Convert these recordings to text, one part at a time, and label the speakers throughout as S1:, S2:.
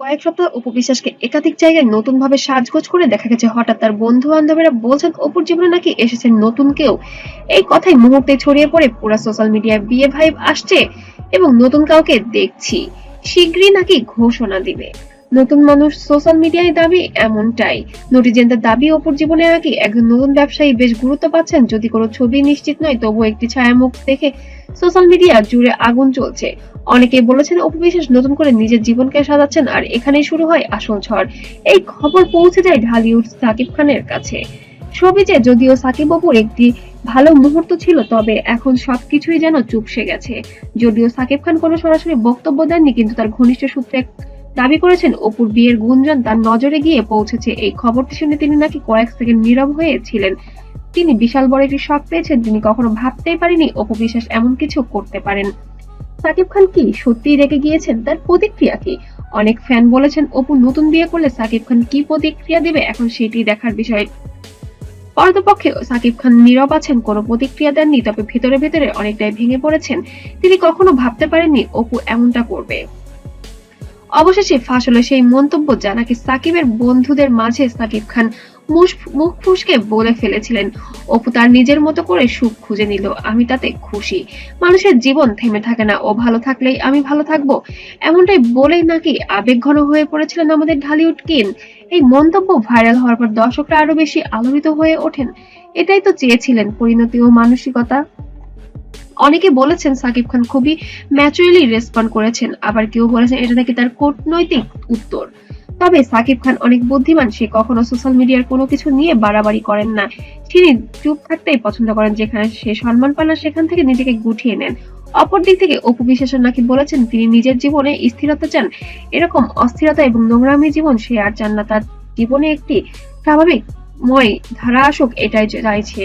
S1: কয়েক সপ্তাহ অপু বিশ্বাসকে একাধিক জায়গায় নতুন ভাবে সাজগোজ করে দেখা গেছে, হঠাৎ তার বন্ধু বান্ধবেরা বলছেন অপুর জীবনে নাকি এসেছেন নতুন কেউ? এই কথাই মুহূর্তে ছড়িয়ে পড়ে পুরো সোশ্যাল মিডিয়ায় বিয়ে ভাইব আসছে এবং নতুন কাউকে দেখছি। শীঘ্রই নাকি ঘোষণা দিবে। নতুন মানুষ সোশ্যাল মিডিয়ায় দাবি এমনটাই। নটিজেনদের দাবি, অপুর জীবনে নাকি একজন নতুন ব্যবসায়ী বেশ গুরুত্ব পাচ্ছেন। যদি কোনো ছবি নিশ্চিত নয়, তবুও একটি ছায়ামুখ দেখে সোশ্যাল মিডিয়া জুড়ে আগুন চলছে অনেকে বলেছেন, অপু নতুন করে নিজের জীবনকে সাজাচ্ছেন আর এখানেই শুরু হয় আসল ঝড়। এই খবর পৌঁছে যায় ঢালিউড সাকিব খানের কাছে। ছবিতে যদিও সাকিব অপুর একটি ভালো মুহূর্ত ছিল, তবে এখন সবকিছুই যেন চুপসে গেছে। যদিও সাকিব খান কোনো সরাসরি বক্তব্য দেননি, কিন্তু তার ঘনিষ্ঠ সূত্রে দাবি করেছেন, অপুর বিয়ের গুঞ্জন তার নজরে গিয়ে পৌঁছেছে। এই খবরটি শুনে তিনি নাকি কয়েক সেকেন্ড নীরব হয়েছিলেন। তিনি বিশাল বড় একটি শখ পেয়েছেন তিনি কখনো ভাবতেই পারেনি অপু বিশ্বাস এমন কিছু করতে পারেন। সাকিব খান কি সত্যিই রেগে গিয়েছেন? তার প্রতিক্রিয়া কি? অনেক ফ্যান বলেছেন, অপু নতুন বিয়ে করলে সাকিব খান কি প্রতিক্রিয়া দিবে? এখন সেটি দেখার বিষয়। অর্ধপক্ষে সাকিব খান নীরব আছেন, কোনো প্রতিক্রিয়া দেননি, তবে ভেতরে ভেতরে অনেকটাই ভেঙে পড়েছেন। তিনি কখনো ভাবতে পারেননি অপু এমনটা করবে। অবশেষে ফাঁস হলো সেই মন্তব্য যা নাকি সাকিবের বন্ধুদের মাঝে সাকিব খান মুখ ফুসকে বলে ফেলেছিলেন। অপু তার নিজের মতো করে সুখ খুঁজে নিল। আমি তাতে খুশি। মানুষের জীবন থেমে থাকে না। ও ভালো থাকলেই আমি ভালো থাকব। এমনটাই বলেই নাকি আবেগ ঘন হয়ে পড়েছিলেন আমাদের ঢালিউড কিন। এই মন্তব্য ভাইরাল হওয়ার পর দর্শকরা আরও বেশি আলোড়িত হয়ে ওঠেন। এটাই তো চেয়েছিলেন পরিণতি ও মানসিকতা। অনেকে বলেছেন সাকিব খান খুবই ম্যাচুরালি রেসপন্ড করেছেন, আবার কেউ বলেছেন এটা নাকি তার কূটনৈতিক উত্তর। তবে সাকিব খান অনেক বুদ্ধিমান, সে কখনো সোশ্যাল মিডিয়ার কোনো কিছু নিয়ে বাড়াবাড়ি করেন না। তিনি চুপ থাকতেই পছন্দ করেন যেখানে সে সম্মান পান না সেখান থেকে নিজেকে গুটিয়ে নেন। অপর দিক থেকে অপু বিশ্বাসন নাকি বলেছেন, তিনি নিজের জীবনে স্থিরতা চান। এরকম অস্থিরতা এবং নোংরামি জীবন সে আর চান না। তার জীবনে একটি স্বাভাবিকময় ধারা আসুক, এটাই চাইছে।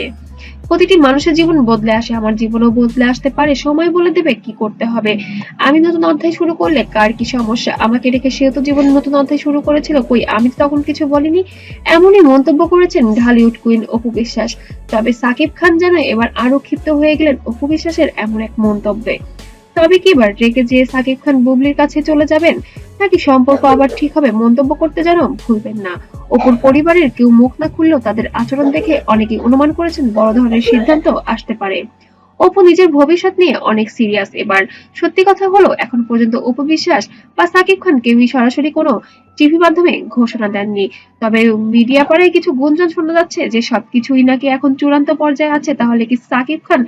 S1: প্রতিটি মানুষের জীবন বদলে আসে, আমার জীবনও বদলে আসতে পারে। সময় বলে দেবে কি করতে হবে? আমি নতুন অধ্যায় শুরু করলে কার কি সমস্যা? আমাকে রেখে সেও তো জীবন নতুন অধ্যায় শুরু করেছিল, কই? আমি তখন কিছু বলিনি। এমনই মন্তব্য করেছেন ঢালিউড কুইন অপু বিশ্বাস। তবে সাকিব খান যেন এবার আরও ক্ষিপ্ত হয়ে গেলেন অপু বিশ্বাসের এমন এক মন্তব্যে। তবে কি এবার রেগে যেয়ে সাকিব খান বুবলির কাছে চলে যাবেন, নাকি সম্পর্ক আবার ঠিক হবে, মন্তব্য করতে যেন ভুলবেন না। অপুর পরিবারের কেউ মুখ না খুললেও তাদের আচরণ দেখে অনেকেই অনুমান করেছেন বড় ধরনের সিদ্ধান্ত আসতে পারে। অপু নিজের ভবিষ্যৎ নিয়ে অনেক সিরিয়াস এবার সত্যি কথা হলো, এখন পর্যন্ত অপু বিশ্বাস বা সাকিব খান কেউই সরাসরি কোনো টিভি মাধ্যমে ঘোষণা দেননি। তবে মিডিয়া পাড়ায় কিছু গুঞ্জন শোনা যাচ্ছে যে সবকিছুই নাকি এখন চূড়ান্ত পর্যায়ে আছে। তাহলে কি সাকিব খান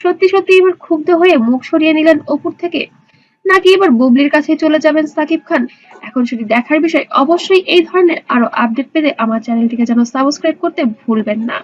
S1: সত্যি সত্যি এবার ক্ষুব্ধ হয়ে মুখ সরিয়ে নিলেন অপুর থেকে? নাকি এবার বুবলির কাছে চলে যাবেন সাকিব খান? এখন শুধু দেখার বিষয়, অবশ্যই এই ধরনের আরও আপডেট পেতে আমার চ্যানেলটিকে যেন সাবস্ক্রাইব করতে ভুলবেন না।